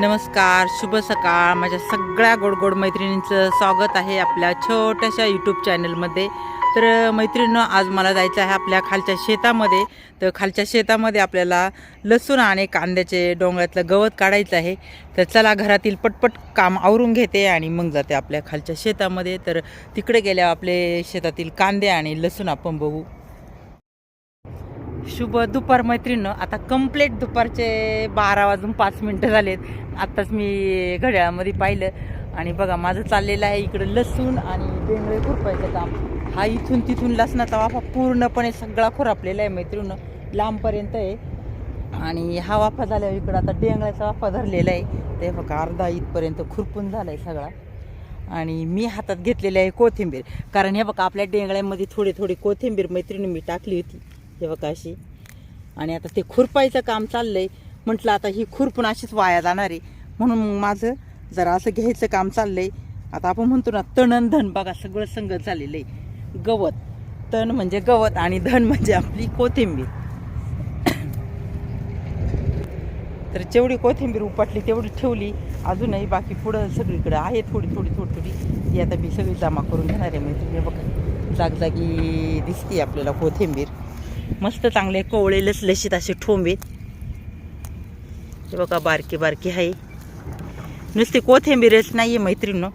नमस्कार शुभ सकाळ. माझ्या सगळ्या गोड गोड मैत्रिणींचं स्वागत आहे आपल्या छोट्याशा यूट्यूब चॅनलमध्ये तर मैत्रिणीनं आज मला जायचं आहे आपल्या खालच्या शेतामध्ये. तर खालच्या शेतामध्ये आपल्याला लसूण आणि कांद्याचे डोंगरातलं गवत काढायचं आहे. तर चला घरातील पटपट काम आवरून घेते आणि मग जाते आपल्या खालच्या शेतामध्ये. तर तिकडे गेल्यावर आपले शेतातील कांदे आणि लसूण आपण बघू. शुभ दुपार मैत्रिणं आता कंप्लीट दुपारचे बारा वाजून पाच मिनटं झालेत. आत्ताच मी घड्याळामध्ये पाहिलं. आणि बघा माझं चाललेलं आहे इकडं लसूण आणि बेंगळे खुरपायचं काम. हा इथून तिथून लसणाचा वाफा पूर्णपणे सगळा खुरापलेला आहे मैत्रिणं लांबपर्यंत आहे. आणि हा वाफा झाल्यावर इकडं आता डेंगळ्याचा वाफा धरलेला आहे. ते बघा अर्धा इथपर्यंत खुरपून झाला आहे सगळा. आणि मी हातात घेतलेली आहे कोथिंबीर. कारण हे बघा आपल्या डेंगळ्यामध्ये थोडी थोडी कोथिंबीर मैत्रिणी मी टाकली होती. हे बघा अशी आणि आता ते खुरपायचं काम चाललंय. म्हटलं आता ही खुरपून अशीच वाया जाणार आहे. म्हणून मग माझं जरा असं घ्यायचं काम चाललंय. आता आपण म्हणतो ना तणन धन बघा सगळं संगत झालेलं आहे. गवत. तण म्हणजे गवत आणि धन म्हणजे आपली कोथिंबीर. तर जेवढी कोथिंबीर उपटली तेवढी ठेवली. अजूनही बाकी पुढं सगळीकडे आहे थोडी थोडी थोडी थोडी. ती आता मी सगळी जमा करून घेणार आहे. मैत्रिणी बघा जागजागी दिसते आपल्याला कोथिंबीर. मस्त चांगले कोवळे लसलशीत असे ठोंबे. हे बघा बारकी बारकी आहे. नुसती कोथिंबीरच नाही आहे मैत्रिणं.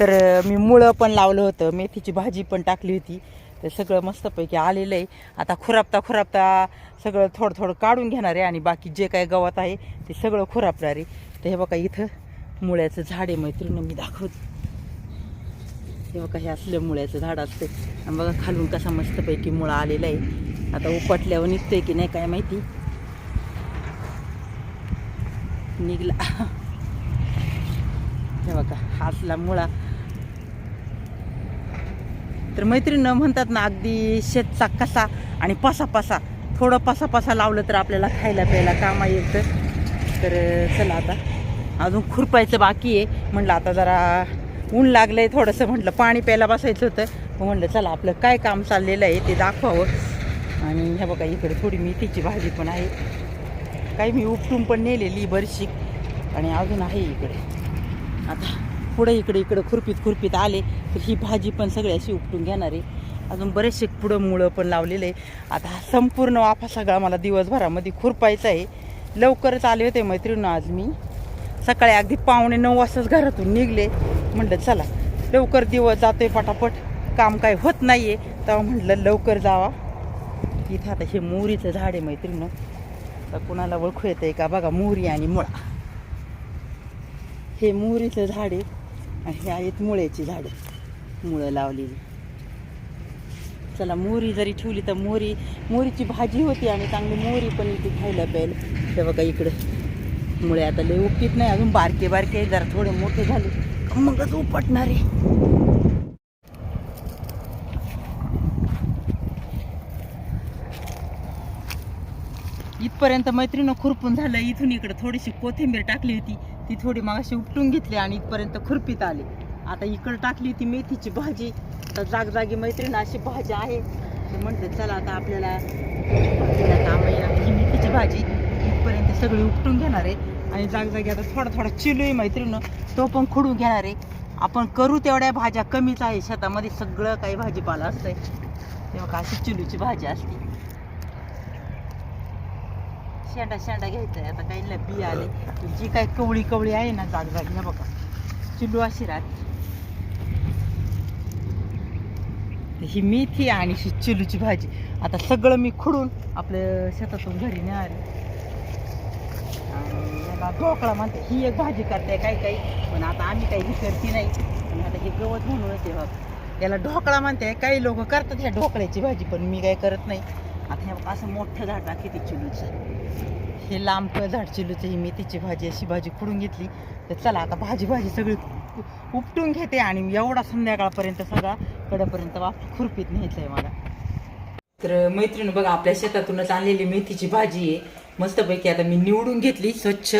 तर मी मुळं पण लावलं होतं मेथीची भाजी पण टाकली होती. तर सगळं मस्तपैकी आलेलं आहे. आता खुरापता खुरापता सगळं थोडं थोडं काढून घेणार आहे आणि बाकी जे काय गवत आहे ते सगळं खुरापणार आहे. तर हे बघा इथं मुळ्याचं झाड आहे मैत्रिणं मी दाखवते. किंवा बघा हे असलं मुळ्याचं झाड असते आणि बघा खालून कसा मस्तपैकी मुळा आलेला आहे. आता उपटल्यावर निघतोय की नाही काय माहिती? निघला. हे बघा हा असला मुळा. तर मैत्रीण म्हणतात ना अगदी शेतचा कसा आणि पासा पासा थोडं पासा पासा लावलं तर आपल्याला खायला प्यायला कामा येतं. तर चला आता. अजून खुरपायचं बाकी आहे. म्हटलं आता जरा ऊन लागलंय थोडंसं म्हटलं पाणी प्यायला बसायचं होतं. मग म्हटलं चला आपलं काय काम चाललेलं आहे ते दाखवावं. आणि हे बघा इकडे थोडी मेथीची भाजी पण आहे. काही मी उपटून पण नेलेली बरीचशी. आणि अजून आहे इकडे. आता पुढे इकडे इकडं खुरपीत खुरपीत आले. तर ही भाजी पण सगळी अशी उपटून घेणार आहे. अजून बरेचसे पुढं मुळं पण लावलेलं आहे. आता हा संपूर्ण वाफा सगळा मला दिवसभरामध्ये खुरपायचा आहे. लवकरच आले होते मैत्रिणी आज मी. सकाळी अगदी पावणे नऊ वाजताच घरातून निघले. म्हणलं चला लवकर दिवस जातोय पटापट काम काय होत नाही आहे तेव्हा म्हटलं लवकर जावा. इथं आता हे मोहरीचं झाड आहे मैत्रिणी तर कुणाला ओळखू येतं आहे का? बघा मोहरी आणि मुळा. हे मोहरीचं झाड आहे आणि हे आहेत मुळ्याची झाडं. मुळं लावलेली. चला मोहरी जरी ठेवली तर मोहरी मोहरीची भाजी होती आणि चांगली मोहरी पण इथे खायला प्यायला. हे बघा इकडं. मुळे आता लय उपटीत नाही अजून बारके बारके जरा थोडे मोठे झाले. मगच उपटणार आहे. इथपर्यंत मैत्रीनं खुरपून झालं. इथून इकडे थोडीशी कोथिंबीर टाकली होती. ती थोडी मागाशी उपटून घेतली आणि इथपर्यंत खुरपीत आली. आता इकडं टाकली होती मेथीची भाजी. तर जागजागी मैत्रीण अशी भाजी आहे. तर म्हणते चला आता आपल्याला ही मेथीची भाजी इथपर्यंत सगळी उपटून घेणार आहे. आणि जागजागी आता थोडा थोडा चिलू आहे मैत्रीण तो पण खुडून घेणार आहे. आपण करू तेवढ्या भाज्या कमीच आहे. शेतामध्ये सगळं काही भाजीपाला असतंय. तेव्हा का अशी चिलूची भाजी असते? शेंडा शेंडा घ्यायचा आहे आता काही बी आले. जी काय कवळी कवळी आहे ना जागजागी ना बघा. चिलू अशी राहते. ही मेथी आणि ही चिलूची भाजी. आता सगळं मी खुडून आपल्या शेतातून घरी नाही आले आणि ढोकळा म्हणते ही एक भाजी करते काही काही. पण आता आम्ही काही ही करते नाही. पण आता हे गवत म्हणूनच आहे बघ. याला ढोकळा म्हणते काही लोक करतात ह्या ढोकळ्याची भाजी पण मी काही करत नाही. आता हे बघ असं मोठं झाड टाकी ते चिलूचं हे लांब झाड चिलूचं ही मेथीची भाजी अशी भाजी खुडून घेतली. तर चला आता भाजी भाजी सगळी उपटून घेते आणि एवढा संध्याकाळपर्यंत सगळा कडेपर्यंत वाप खुरपीत न्यायचं आहे मला. तर मैत्रीण बघा आपल्या शेतातूनच आणलेली मेथीची भाजी आहे. मस्तपैकी आता मी निवडून घेतली स्वच्छ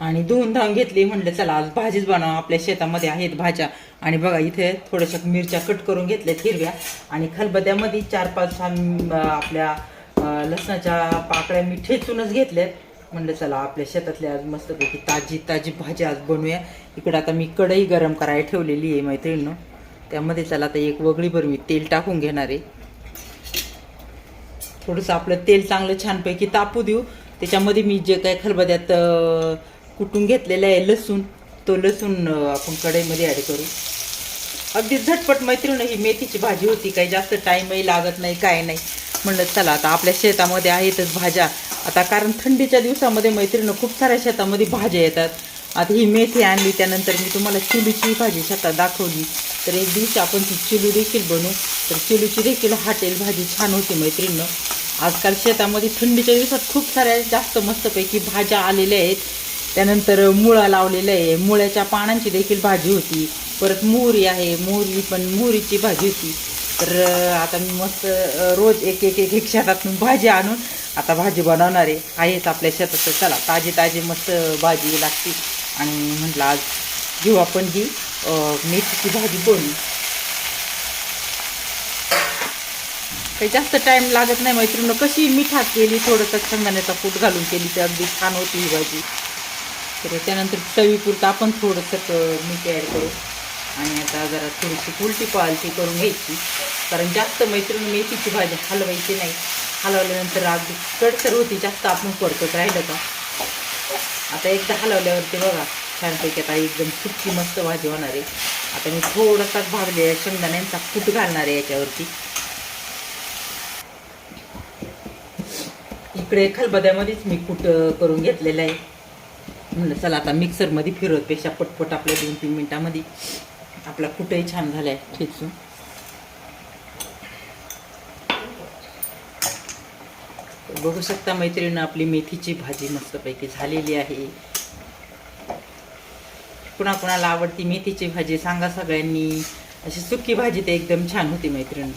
आणि धुवून धावून घेतली. म्हटलं चला आज भाजीच बनवा. आपल्या शेतामध्ये आहेत भाज्या. आणि बघा इथे थोड्याशा मिरच्या कट करून घेतल्यात हिरव्या. आणि खलबद्यामध्ये चार पाच सहा आपल्या लसणाच्या पाकळ्या मी ठेचूनच घेतल्यात. म्हणलं चला आपल्या शेतातल्या आज मस्तपैकी ताजी ताजी भाजी आज बनवूया इकडं आता मी कढई गरम करायला ठेवलेली आहे मैत्रिणीनं. त्यामध्ये चला आता एक वगळी भर मी तेल टाकून घेणार आहे. थोडंसं आपलं तेल चांगलं छानपैकी तापू देऊ. त्याच्यामध्ये मी जे काय खलबद्यात कुटून घेतलेलं आहे लसूण तो लसूण आपण कढईमध्ये ॲड करू. अगदी झटपट मैत्रीण ही मेथीची भाजी होती काही जास्त टाईमही लागत नाही काय नाही. म्हणलं चला आता आपल्या शेतामध्ये आहेतच भाज्या. आता कारण थंडीच्या दिवसामध्ये मैत्रिणं खूप साऱ्या शेतामध्ये भाज्या येतात. आता ही मेथी आणली त्यानंतर मी तुम्हाला चिलूची भाजी शेतात दाखवली. तर एक दिवशी आपण ती चिलू देखील बनवू. तर चिलूची देखील हाटेल भाजी छान होती मैत्रिणीनं आजकाल शेतामध्ये थंडीच्या दिवसात खूप साऱ्या जास्त मस्तपैकी भाज्या आलेल्या आहेत. त्यानंतर मुळा लावलेलं आहे. मुळ्याच्या पानांची देखील भाजी होती. परत मोहरी आहे. मोहरी पण मोहरीची भाजी होती. तर आता मी मस्त रोज एक एक एक एक शेतातून भाजी आणून आता भाजी बनवणार आहे. आहेच आपल्या शेतात चला ताजी ताजी मस्त भाजी लागते. आणि म्हटलं आज घेऊ आपण ही मेथीची भाजी बनवू. काही जास्त टाइम लागत नाही. मैत्रिणीनं कशी मिठात केली थोडंसं शेंगदाण्याचा कूट घालून केली तर अगदी छान होती ही भाजी. तर त्यानंतर चवीपुरतं आपण थोडंसं मीठ ॲड करू. आणि आता जरा थोडीशी उलटी पालटी करून घ्यायची. कारण जास्त मैत्रिणी मेथीची भाजी हलवायची नाही. हलवल्यानंतर अगदी कडसर होती. जास्त आपण परतत राहिलं का? आता एकदा हलवल्यावरती बघा छानपैकी आता एकदम सुटकी मस्त भाजी होणार आहे. आता मी थोडासा भाजले शेंगदाण्यांचा कूट घालणार आहे याच्यावरती. इकडे खलबद्यामध्येच मी कूट करून घेतलेलं आहे. म्हणलं चला आता मिक्सरमध्ये फिरवतपेक्षा पटपट आपल्या दोन तीन मिनटामध्ये. आपला कुठंही छान झाला आहे ठेचून बघू शकता मैत्रिणीनं आपली मेथीची भाजी मस्तपैकी झालेली आहे. कुणा कुणाला आवडती मेथीची भाजी सांगा सगळ्यांनी. अशी सुकी भाजी तर एकदम छान होती मैत्रिणी.